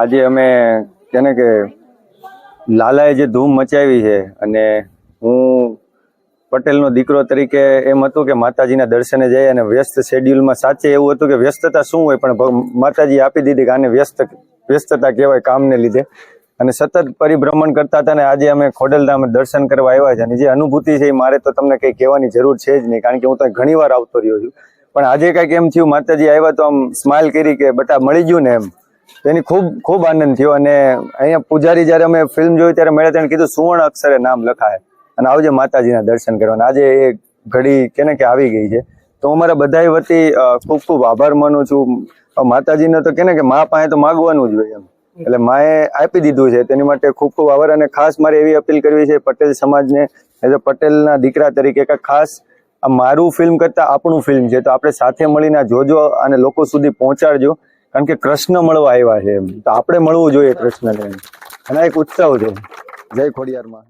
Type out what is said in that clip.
આજે અમે કેને કે લાલાએ જે ધૂમ મચાવી છે અને હું પટેલનો દીકરો તરીકે એમ હતું કે માતાજીના દર્શને જઈએ અને વ્યસ્ત શેડ્યુલમાં સાચે એવું હતું કે વ્યસ્તતા શું હોય, પણ માતાજી આપી દીધી કે આને વ્યસ્ત, વ્યસ્તતા કહેવાય કામને લીધે. અને સતત પરિભ્રમણ કરતા હતા અને આજે અમે ખોડલધામ દર્શન કરવા આવ્યા છે અને જે અનુભૂતિ છે એ મારે તો તમને કંઈ કહેવાની જરૂર છે જ નહીં, કારણ કે હું તો ઘણી વાર આવતો રહ્યો છું. પણ આજે કંઈક એમ થયું, માતાજી આવ્યા તો આમ સ્માઇલ કરી કે બટા મળી ગયું ને એમ. તો એની ખૂબ ખૂબ આનંદ થયો અને અહીંયા પૂજારી જ્યારે અમે ફિલ્મ જોઈ ત્યારે મેળે તેને કીધું સુવર્ણ અક્ષરે નામ લખાય. અને આવજે માતાજીના દર્શન કરવાના. આજે એ ઘડી કેને કે આવી ગઈ છે. તો હું અમારા બધાય વતી ખૂબ ખૂબ આભાર માનું છું. માતાજીને તો કેને કે મા પાસે તો માગવાનું જ હોય એમ. એટલે માએ આપી દીધું છે. તેની માટે ખૂબ ખૂબ આભાર. અને ખાસ મારે એવી અપીલ કરવી છે પટેલ સમાજને એઝ અ પટેલના દીકરા તરીકે કે ખાસ, આ મારું ફિલ્મ કરતાં આપણું ફિલ્મ છે. તો આપણે સાથે મળીને જોજો અને લોકો સુધી પહોંચાડજો. કારણ કે કૃષ્ણ મળવા આવ્યા છે તો આપણે મળવું જોઈએ કૃષ્ણને. અને એક ઉત્સવ છે, જય ખોડિયારમાં.